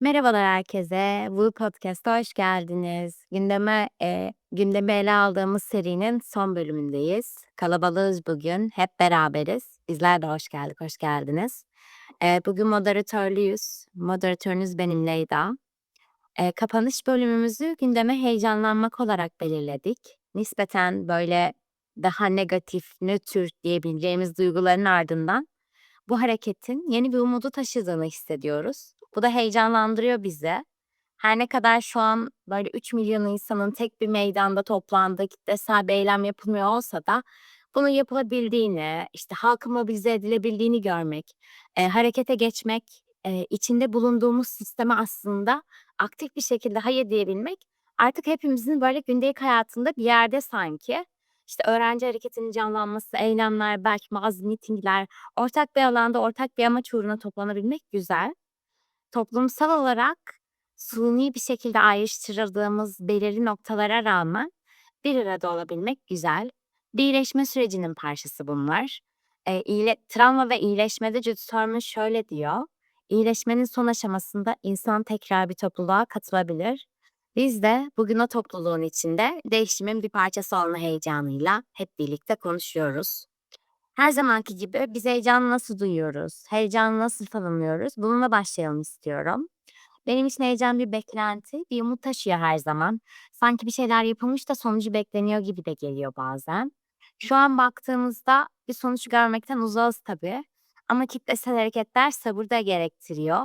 Merhabalar herkese. Bu podcast'a hoş geldiniz. Gündeme, eee, gündemi ele aldığımız serinin son bölümündeyiz. Kalabalığız bugün, hep beraberiz. Bizler de hoş geldik, hoş geldiniz. Eee, bugün moderatörlüyüz. Moderatörünüz benim Leyda. Eee, kapanış bölümümüzü gündeme heyecanlanmak olarak belirledik. Nispeten böyle daha negatif, nötr diyebileceğimiz duyguların ardından bu hareketin yeni bir umudu taşıdığını hissediyoruz. Bu da heyecanlandırıyor bizi. Her ne kadar şu an böyle 3 milyon insanın tek bir meydanda toplandığı kitlesel bir eylem yapılmıyor olsa da bunun yapılabildiğini, işte halkın mobilize edilebildiğini görmek, eee, harekete geçmek, eee, içinde bulunduğumuz sisteme aslında aktif bir şekilde hayır diyebilmek artık hepimizin böyle gündelik hayatında bir yerde sanki. İşte öğrenci hareketinin canlanması, eylemler, belki bazı mitingler, ortak bir alanda ortak bir amaç uğruna toplanabilmek güzel. Toplumsal olarak suni bir şekilde ayrıştırıldığımız belirli noktalara rağmen bir arada olabilmek güzel. Bir iyileşme sürecinin parçası bunlar. Eee, iyile travma ve iyileşmede Jude Thurman şöyle diyor: "İyileşmenin son aşamasında insan tekrar bir topluluğa katılabilir." Biz de bugün o topluluğun içinde değişimin bir parçası olma heyecanıyla hep birlikte konuşuyoruz. Her zamanki gibi biz heyecanı nasıl duyuyoruz, heyecanı nasıl tanımlıyoruz? Bununla başlayalım istiyorum. Benim için heyecan bir beklenti, bir umut taşıyor her zaman. Sanki bir şeyler yapılmış da sonucu bekleniyor gibi de geliyor bazen. Şu an baktığımızda bir sonuç görmekten uzağız tabii ama kitlesel hareketler sabır da gerektiriyor.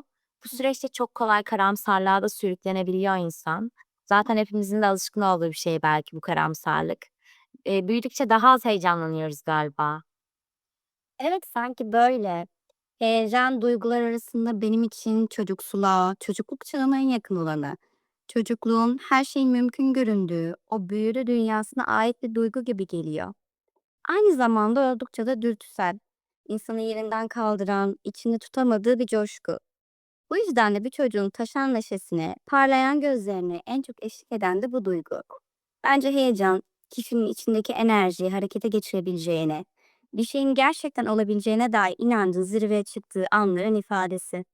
Bu süreçte çok kolay karamsarlığa da sürüklenebiliyor insan. Zaten hepimizin de alışkın olduğu bir şey belki bu karamsarlık. Eee, büyüdükçe daha az heyecanlanıyoruz galiba. Evet, sanki böyle. Heyecan duygular arasında benim için çocuksuluğa, çocukluk çağına en yakın olanı. Çocukluğun her şeyin mümkün göründüğü, o büyülü dünyasına ait bir duygu gibi geliyor. Aynı zamanda oldukça da dürtüsel. İnsanı yerinden kaldıran, içini tutamadığı bir coşku. Bu yüzden de bir çocuğun taşan neşesine, parlayan gözlerine en çok eşlik eden de bu duygu. Bence heyecan, kişinin içindeki enerjiyi harekete geçirebileceğine, bir şeyin gerçekten olabileceğine dair inancın zirveye çıktığı anların ifadesi.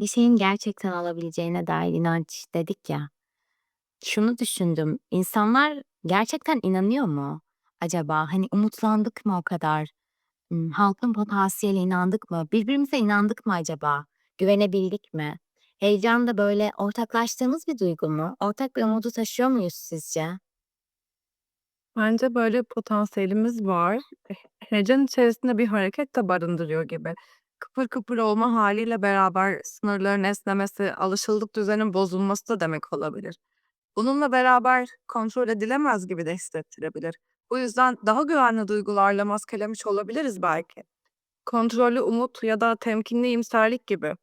Bir şeyin gerçekten olabileceğine dair inanç dedik ya. Şunu düşündüm. İnsanlar gerçekten inanıyor mu acaba? Hani umutlandık mı o kadar? Halkın potansiyeline inandık mı? Birbirimize inandık mı acaba? Güvenebildik mi? Heyecan da böyle ortaklaştığımız bir duygu mu? Ortak bir umudu taşıyor muyuz sizce? Bence böyle potansiyelimiz var. Heyecan içerisinde bir hareket de barındırıyor gibi. Kıpır kıpır olma hâliyle beraber sınırların esnemesi, alışıldık düzenin bozulması da demek olabilir. Bununla beraber kontrol edilemez gibi de hissettirebilir. Bu yüzden daha güvenli duygularla maskelemiş olabiliriz belki. Kontrollü umut ya da temkinli iyimserlik gibi.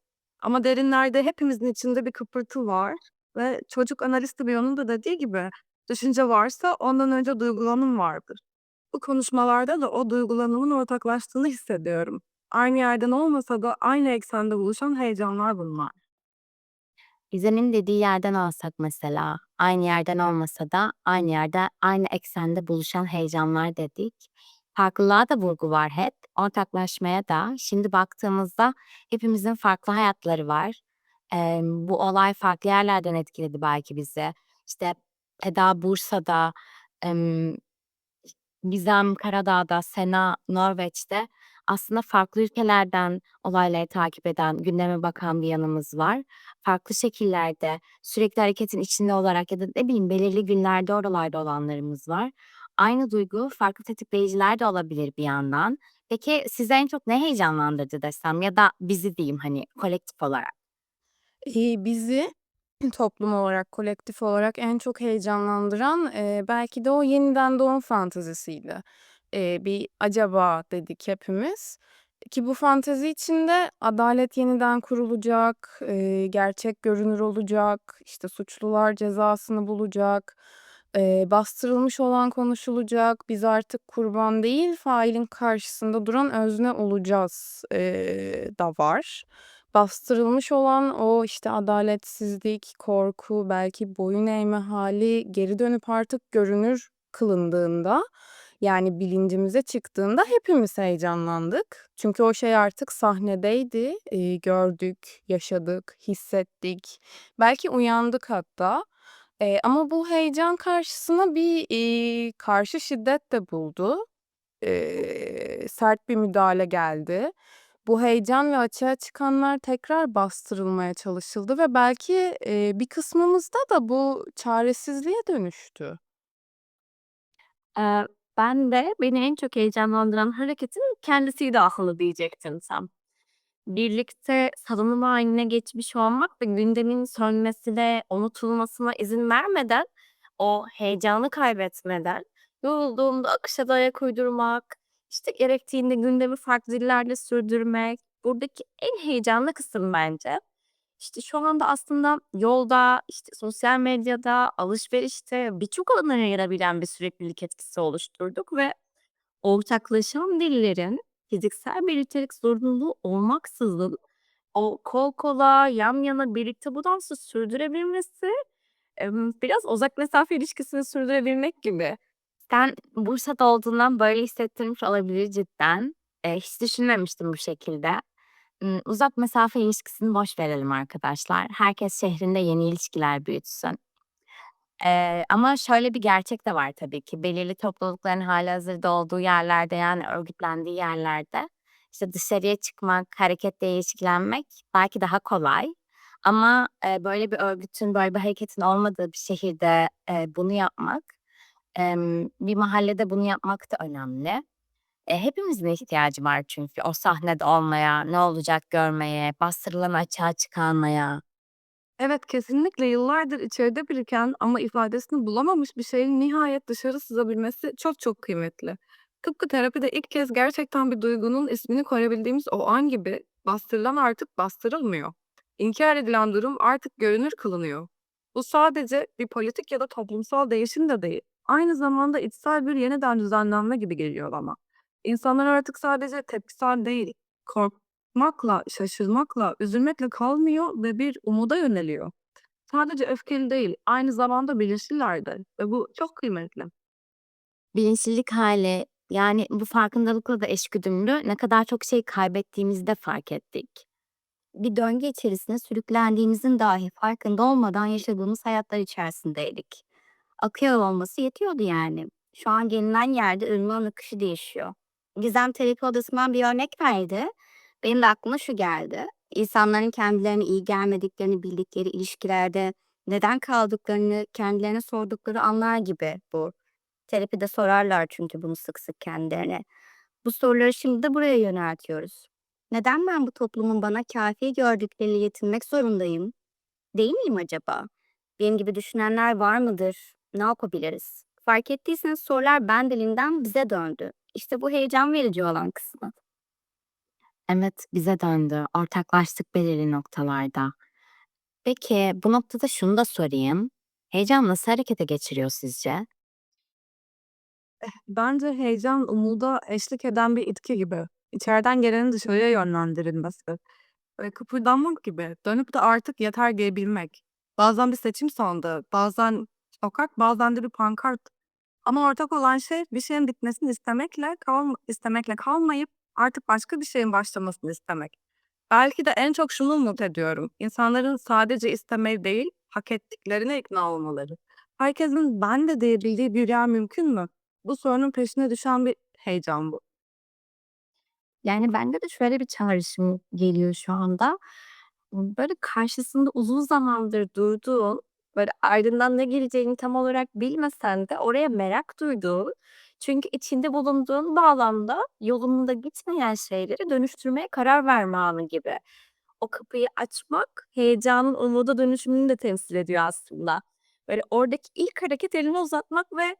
Ama derinlerde hepimizin içinde bir kıpırtı var ve çocuk analisti Bion'un da dediği gibi düşünce varsa ondan önce duygulanım vardır. Bu konuşmalarda da o duygulanımın ortaklaştığını hissediyorum. Aynı yerden olmasa da aynı eksende buluşan heyecanlar bunlar. Gizem'in dediği yerden alsak mesela, aynı yerden olmasa da aynı yerde, aynı eksende buluşan heyecanlar dedik. Farklılığa da vurgu var hep, ortaklaşmaya da. Şimdi baktığımızda hepimizin farklı hayatları var. Emm, bu olay farklı yerlerden etkiledi belki bizi. İşte Eda Bursa'da, emm Gizem Karadağ'da, Sena Norveç'te aslında farklı ülkelerden olayları takip eden, gündeme bakan bir yanımız var. Farklı şekillerde sürekli hareketin içinde olarak ya da ne bileyim belirli günlerde oralarda olanlarımız var. Aynı duygu farklı tetikleyiciler de olabilir bir yandan. Peki sizi en çok ne heyecanlandırdı desem ya da bizi diyeyim hani kolektif olarak? İii, bizi toplum olarak, kolektif olarak en çok heyecanlandıran, eee, belki de o yeniden doğum fantezisiydi. Eee, bir "Acaba?" dedik hepimiz ki bu fantezi içinde adalet yeniden kurulacak, eee, gerçek görünür olacak, işte, suçlular cezasını bulacak, eee, bastırılmış olan konuşulacak, biz artık kurban değil, failin karşısında duran özne olacağız, eee, da var. Bastırılmış olan o, işte, adaletsizlik, korku, belki boyun eğme hâli geri dönüp artık görünür kılındığında Yani bilincimize çıktığında hepimiz heyecanlandık. Çünkü o şey artık sahnedeydi. Eee, gördük, yaşadık, hissettik. Belki uyandık hatta. Eee, ama bu heyecan karşısına bir, iii, karşı şiddet de buldu. Eee, sert bir müdahale geldi. Bu heyecan ve açığa çıkanlar tekrar bastırılmaya çalışıldı ve belki, eee, bir kısmımızda da bu çaresizliğe dönüştü. Eee, ben de beni en çok heyecanlandıran hareketin kendisiydi aslında diyecektim tam. Birlikte salınım hâline geçmiş olmak ve gündemin sönmesine, unutulmasına izin vermeden, o heyecanı kaybetmeden, yorulduğumda akışa da ayak uydurmak, işte, gerektiğinde gündemi farklı dillerde sürdürmek, buradaki en heyecanlı kısım bence. İşte, şu anda aslında yolda, işte, sosyal medyada, alışverişte birçok alana yayılabilen bir süreklilik etkisi oluşturduk ve ortaklaşan dillerin fiziksel birliktelik zorunluluğu olmaksızın o kol kola, yan yana birlikte bu dansı sürdürebilmesi, biraz uzak mesafe ilişkisini sürdürebilmek gibi. Sen Bursa'da olduğundan böyle hissettirmiş olabilir cidden. Eee, hiç düşünmemiştim bu şekilde. Uzak mesafe ilişkisini boş verelim arkadaşlar. Herkes şehrinde yeni ilişkiler büyütsün. Eee, ama şöyle bir gerçek de var tabii ki. Belirli toplulukların hâlihazırda olduğu yerlerde, yani örgütlendiği yerlerde, işte, dışarıya çıkmak, hareketle ilişkilenmek belki daha kolay. Ama, eee, böyle bir örgütün, böyle bir hareketin olmadığı bir şehirde, eee, bunu yapmak, emm, bir mahallede bunu yapmak da önemli. Eee, hepimizin ihtiyacı var çünkü o sahnede olmaya, ne olacak görmeye, bastırılanı açığa çıkarmaya. Evet, kesinlikle yıllardır içeride biriken ama ifadesini bulamamış bir şeyin nihayet dışarı sızabilmesi çok çok kıymetli. Tıpkı terapide ilk kez gerçekten bir duygunun ismini koyabildiğimiz o an gibi bastırılan artık bastırılmıyor. İnkar edilen durum artık görünür kılınıyor. Bu sadece bir politik ya da toplumsal değişim de değil. Aynı zamanda içsel bir yeniden düzenlenme gibi geliyor bana. İnsanlar artık sadece tepkisel değil, korkmakla, şaşırmakla, üzülmekle kalmıyor ve bir umuda yöneliyor. Sadece öfkeli değil, aynı zamanda bilinçliler de ve bu çok kıymetli. Bilinçlilik hâli, yani bu farkındalıkla da eşgüdümlü ne kadar çok şey kaybettiğimizi de fark ettik. Bir döngü içerisine sürüklendiğimizin dahi farkında olmadan yaşadığımız hayatlar içerisindeydik. Akıyor olması yetiyordu yani. Şu an gelinen yerde ırmağın akışı değişiyor. Gizem terapi odasından bir örnek verdi. Benim de aklıma şu geldi. İnsanların kendilerine iyi gelmediklerini bildikleri ilişkilerde neden kaldıklarını kendilerine sordukları anlar gibi bu. Terapide sorarlar çünkü bunu sık sık kendilerine. Bu soruları şimdi de buraya yöneltiyoruz. Neden ben bu toplumun bana kafi gördükleriyle yetinmek zorundayım? Değil miyim acaba? Benim gibi düşünenler var mıdır? Ne yapabiliriz? Fark ettiyseniz sorular ben dilinden bize döndü. İşte bu heyecan verici olan kısmı. Evet, bize döndü. Ortaklaştık belirli noktalarda. Peki, bu noktada şunu da sorayım. Heyecan nasıl harekete geçiriyor sizce? Bence heyecan umuda eşlik eden bir itki gibi. İçeriden gelenin dışarıya yönlendirilmesi ve kıpırdanmak gibi. Dönüp de artık yeter diyebilmek. Bazen bir seçim sandığı, bazen sokak, bazen de bir pankart. Ama ortak olan şey bir şeyin bitmesini istemekle kalm istemekle kalmayıp artık başka bir şeyin başlamasını istemek. Belki de en çok şunu umut ediyorum. İnsanların sadece istemeyi değil, hak ettiklerine ikna olmaları. Herkesin ben de diyebildiği bir yer mümkün mü? Bu sorunun peşine düşen bir heyecan bu. Yani bende de şöyle bir çağrışım geliyor şu anda. Böyle karşısında uzun zamandır durduğun, böyle ardından ne geleceğini tam olarak bilmesen de oraya merak duyduğun, çünkü içinde bulunduğun bağlamda yolunda gitmeyen şeyleri dönüştürmeye karar verme anı gibi. O kapıyı açmak, heyecanın umuda dönüşümünü de temsil ediyor aslında. Böyle oradaki ilk hareket elini uzatmak ve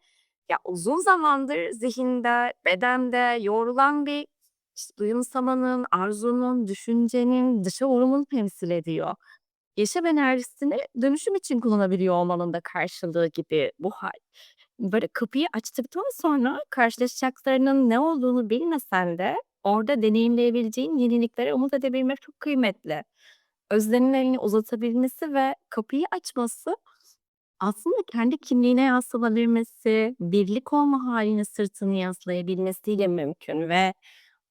ya uzun zamandır zihinde, bedende yoğrulan bir işte duyumsamanın, arzunun, düşüncenin, dışa vurumun temsil ediyor. Yaşam enerjisini dönüşüm için kullanabiliyor olmanın da karşılığı gibi bu hâl. Böyle kapıyı açtıktan sonra karşılaşacaklarının ne olduğunu bilmesen de orada deneyimleyebileceğin yeniliklere umut edebilmek çok kıymetli. Özlem'in elini uzatabilmesi ve kapıyı açması Aslında kendi kimliğine yansılabilmesi, birlik olma hâline sırtını yaslayabilmesiyle mümkün ve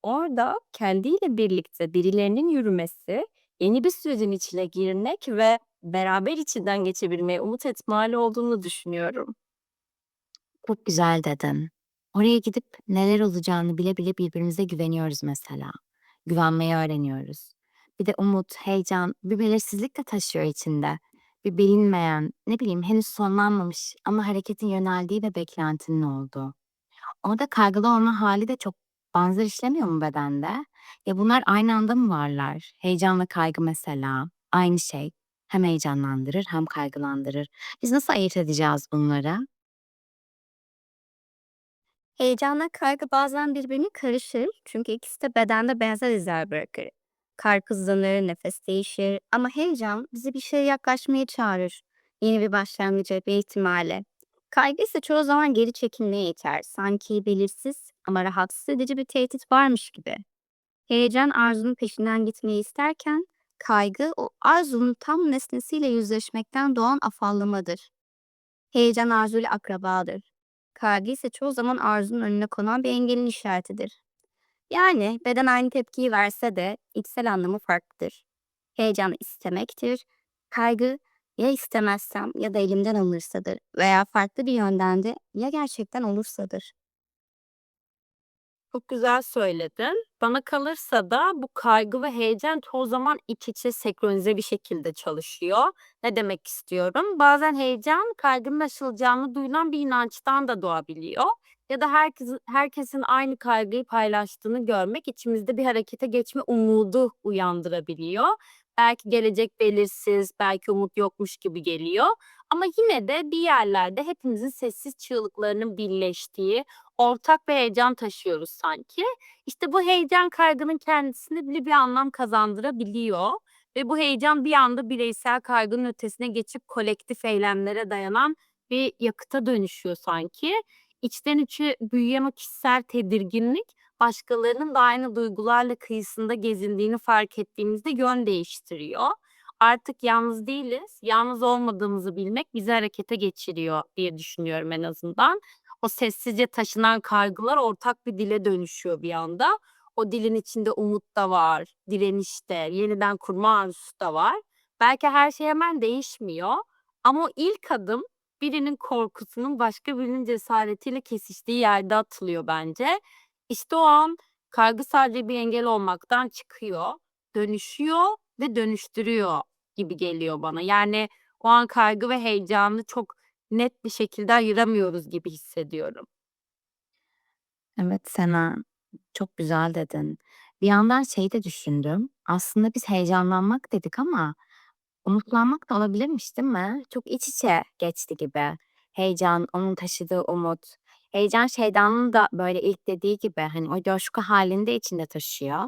orada kendiyle birlikte birilerinin yürümesi, yeni bir sürecin içine girmek ve beraber içinden geçebilmeye umut etme olduğunu düşünüyorum. Çok güzel dedin. Oraya gidip neler olacağını bile bile birbirimize güveniyoruz mesela. Güvenmeyi öğreniyoruz. Bir de umut, heyecan, bir belirsizlik de taşıyor içinde. Bir bilinmeyen, ne bileyim henüz sonlanmamış ama hareketin yöneldiği ve beklentinin olduğu. Orada kaygılı olma hâli de çok benzer işlemiyor mu bedende? Ya bunlar aynı anda mı varlar? Heyecan ve kaygı mesela aynı şey. Hem heyecanlandırır hem kaygılandırır. Biz nasıl ayırt edeceğiz bunları? Heyecanla kaygı bazen birbirine karışır çünkü ikisi de bedende benzer izler bırakır. Kalp hızlanır, nefes değişir ama heyecan bizi bir şeye yaklaşmaya çağırır. Yeni bir başlangıca, bir ihtimale. Kaygı ise çoğu zaman geri çekilmeye iter. Sanki belirsiz ama rahatsız edici bir tehdit varmış gibi. Heyecan arzunun peşinden gitmeyi isterken kaygı o arzunun tam nesnesiyle yüzleşmekten doğan afallamadır. Heyecan arzuyla akrabadır. Kaygı ise çoğu zaman arzunun önüne konan bir engelin işaretidir. Yani beden aynı tepkiyi verse de içsel anlamı farklıdır. Heyecan istemektir. Kaygı ya istemezsem ya da elimden alınırsadır veya farklı bir yönden de ya gerçekten olursadır. Çok güzel söyledin. Bana kalırsa da bu kaygı ve heyecan çoğu zaman iç içe senkronize bir şekilde çalışıyor. Ne demek istiyorum? Bazen heyecan kaygının aşılacağını duyulan bir inançtan da doğabiliyor. Ya da herkesin, herkesin aynı kaygıyı paylaştığını görmek içimizde bir harekete geçme umudu uyandırabiliyor. Belki gelecek belirsiz, belki umut yokmuş gibi geliyor. Ama yine de bir yerlerde hepimizin sessiz çığlıklarının birleştiği, ortak bir heyecan taşıyoruz sanki. İşte bu heyecan kaygının kendisine bile bir anlam kazandırabiliyor ve bu heyecan bir anda bireysel kaygının ötesine geçip kolektif eylemlere dayanan bir yakıta dönüşüyor sanki. İçten içe büyüyen o kişisel tedirginlik başkalarının da aynı duygularla kıyısında gezindiğini fark ettiğimizde yön değiştiriyor. Artık yalnız değiliz. Yalnız olmadığımızı bilmek bizi harekete geçiriyor diye düşünüyorum en azından. O sessizce taşınan kaygılar ortak bir dile dönüşüyor bir anda. O dilin içinde umut da var, direniş de, yeniden kurma arzusu da var. Belki her şey hemen değişmiyor ama o ilk adım birinin korkusunun başka birinin cesaretiyle kesiştiği yerde atılıyor bence. İşte o an kaygı sadece bir engel olmaktan çıkıyor, dönüşüyor ve dönüştürüyor gibi geliyor bana. Yani o an kaygı ve heyecanı çok net bir şekilde ayıramıyoruz gibi hissediyorum. Evet Sena, çok güzel dedin. Bir yandan şeyi de düşündüm. Aslında biz heyecanlanmak dedik ama umutlanmak da olabilirmiş, değil mi? Çok iç içe geçti gibi. Heyecan, onun taşıdığı umut. Heyecan şeytanın da böyle ilk dediği gibi hani o coşku halini de içinde taşıyor.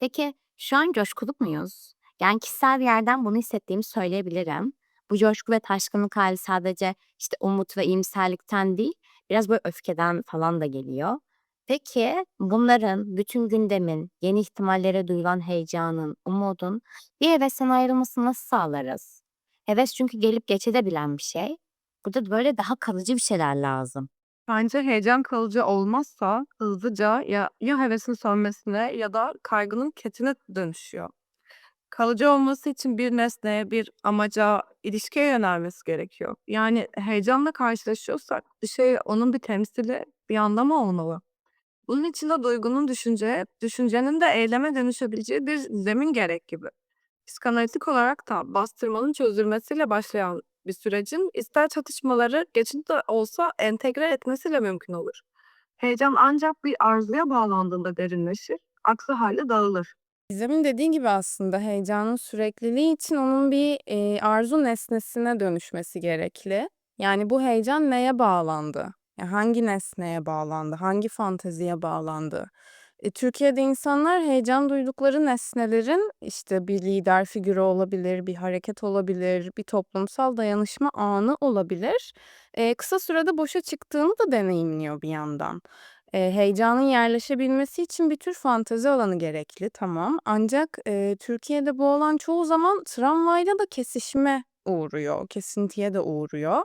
Peki şu an coşkulu muyuz? Yani kişisel bir yerden bunu hissettiğimi söyleyebilirim. Bu coşku ve taşkınlık hali sadece işte umut ve iyimserlikten değil, biraz böyle öfkeden falan da geliyor. Peki bunların, bütün gündemin, yeni ihtimallere duyulan heyecanın, umudun bir hevesten ayrılmasını nasıl sağlarız? Heves çünkü gelip geçebilen bir şey. Burada böyle daha kalıcı bir şeyler lazım. Bence heyecan kalıcı olmazsa hızlıca ya ya hevesin sönmesine ya da kaygının ketine dönüşüyor. Kalıcı olması için bir nesneye, bir amaca, ilişkiye yönelmesi gerekiyor. Yani heyecanla karşılaşıyorsak bir şey onun bir temsili, bir anlamı olmalı. Bunun için de duygunun düşünceye, düşüncenin de eyleme dönüşebileceği bir zemin gerek gibi. Psikanalitik olarak da bastırmanın çözülmesiyle başlayan bir sürecin ister çatışmaları geçici de olsa entegre etmesiyle mümkün olur. Heyecan ancak bir arzuya bağlandığında derinleşir, aksi halde dağılır. Gizem'in dediği gibi aslında heyecanın sürekliliği için onun bir, eee, arzu nesnesine dönüşmesi gerekli. Yani bu heyecan neye bağlandı? Ya, hangi nesneye bağlandı? Hangi fanteziye bağlandı? E, Türkiye'de insanlar heyecan duydukları nesnelerin, işte, bir lider figürü olabilir, bir hareket olabilir, bir toplumsal dayanışma anı olabilir. Eee, kısa sürede boşa çıktığını da deneyimliyor bir yandan. Eee, heyecanın yerleşebilmesi için bir tür fantezi alanı gerekli, tamam. Ancak, eee, Türkiye'de bu alan çoğu zaman tramvayla da kesişime uğruyor, kesintiye de uğruyor.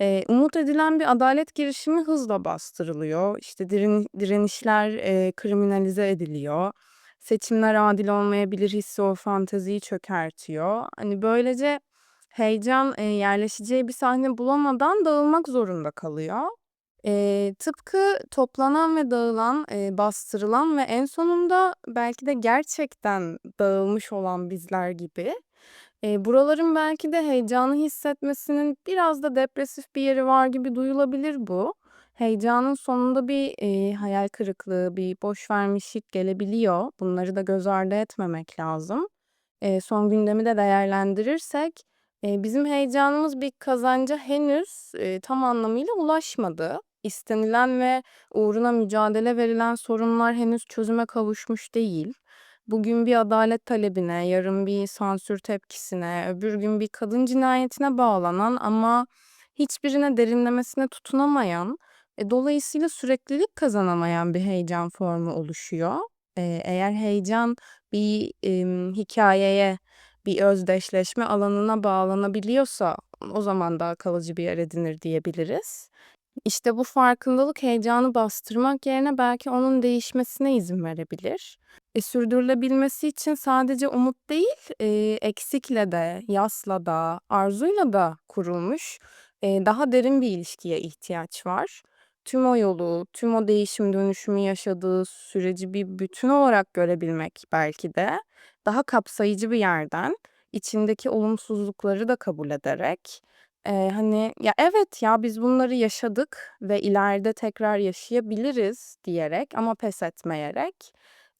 Eee, umut edilen bir adalet girişimi hızla bastırılıyor. İşte diren direnişler, eee, kriminalize ediliyor. Seçimler adil olmayabilir hissi o fanteziyi çökertiyor. Hani, böylece heyecan, eee, yerleşeceği bir sahne bulamadan dağılmak zorunda kalıyor. Eee, tıpkı toplanan ve dağılan, eee, bastırılan ve en sonunda belki de gerçekten dağılmış olan bizler gibi. Eee, buraların belki de heyecanı hissetmesinin biraz da depresif bir yeri var gibi duyulabilir bu. Heyecanın sonunda bir, eee, hayal kırıklığı, bir boşvermişlik gelebiliyor. Bunları da göz ardı etmemek lazım. Eee, son gündemi de değerlendirirsek, eee, bizim heyecanımız bir kazanca henüz, eee, tam anlamıyla ulaşmadı. İstenilen ve uğruna mücadele verilen sorunlar henüz çözüme kavuşmuş değil. Bugün bir adalet talebine, yarın bir sansür tepkisine, öbür gün bir kadın cinayetine bağlanan ama hiçbirine derinlemesine tutunamayan, e, dolayısıyla süreklilik kazanamayan bir heyecan formu oluşuyor. Eee, eğer heyecan bir, emm, hikâyeye, bir özdeşleşme alanına bağlanabiliyorsa o zaman daha kalıcı bir yer edinir diyebiliriz. İşte bu farkındalık heyecanı bastırmak yerine belki onun değişmesine izin verebilir. E, sürdürülebilmesi için sadece umut değil, eee, eksikle de, yasla da, arzuyla da kurulmuş, eee, daha derin bir ilişkiye ihtiyaç var. Tüm o yolu, tüm o değişim dönüşümü yaşadığı süreci bir bütün olarak görebilmek belki de daha kapsayıcı bir yerden, içindeki olumsuzlukları da kabul ederek, eee, hani, "Ya, evet ya, biz bunları yaşadık ve ileride tekrar yaşayabiliriz." diyerek ama pes etmeyerek,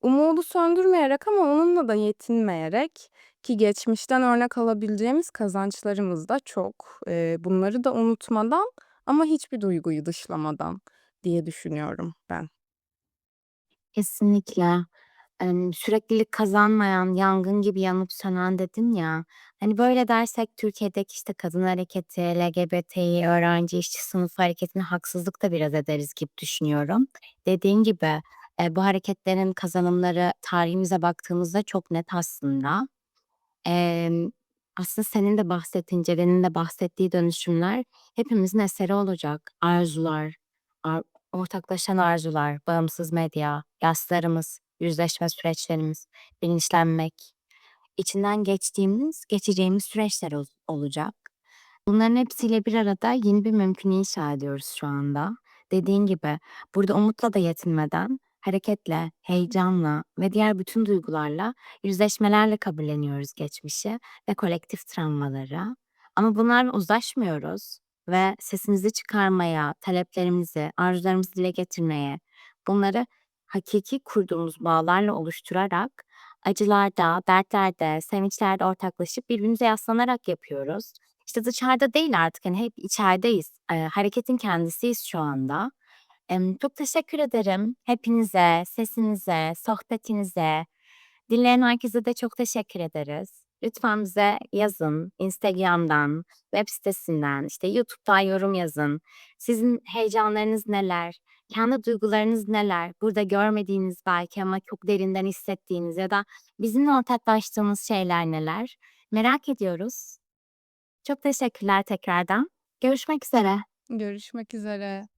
umudu söndürmeyerek ama onunla da yetinmeyerek ki geçmişten örnek alabileceğimiz kazançlarımız da çok. Eee, bunları da unutmadan ama hiçbir duyguyu dışlamadan diye düşünüyorum ben. Kesinlikle. Emm, süreklilik kazanmayan, yangın gibi yanıp sönen dedin ya. Hani, böyle dersek Türkiye'deki, işte, kadın hareketi, LGBTİ, öğrenci, işçi sınıfı hareketine haksızlık da biraz ederiz gibi düşünüyorum. Dediğin gibi, eee, bu hareketlerin kazanımları tarihimize baktığımızda çok net aslında. Emm, aslında senin de bahsettiğin, Ceren'in de bahsettiği dönüşümler hepimizin eseri olacak. Arzular, ar ortaklaşan arzular, bağımsız medya, yaslarımız, yüzleşme süreçlerimiz, bilinçlenmek, içinden geçtiğimiz, geçeceğimiz süreçler ol olacak. Bunların hepsiyle bir arada yeni bir mümkün inşa ediyoruz şu anda. Dediğin gibi burada umutla da yetinmeden hareketle, heyecanla ve diğer bütün duygularla, yüzleşmelerle kabulleniyoruz geçmişi ve kolektif travmaları. Ama bunlarla uzlaşmıyoruz ve sesimizi çıkarmaya, taleplerimizi, arzularımızı dile getirmeye, bunları hakiki kurduğumuz bağlarla oluşturarak acılarda, dertlerde, sevinçlerde ortaklaşıp birbirimize yaslanarak yapıyoruz. İşte, dışarıda değil artık, hani, hep içerideyiz. Eee, hareketin kendisiyiz şu anda. Çok teşekkür ederim hepinize, sesinize, sohbetinize. Dinleyen herkese de çok teşekkür ederiz. Lütfen bize yazın. Instagram'dan, web sitesinden, işte, YouTube'dan yorum yazın. Sizin heyecanlarınız neler? Kendi duygularınız neler? Burada görmediğiniz belki ama çok derinden hissettiğiniz ya da bizimle ortaklaştığımız şeyler neler? Merak ediyoruz. Çok teşekkürler tekrardan. Görüşmek üzere. Görüşmek üzere.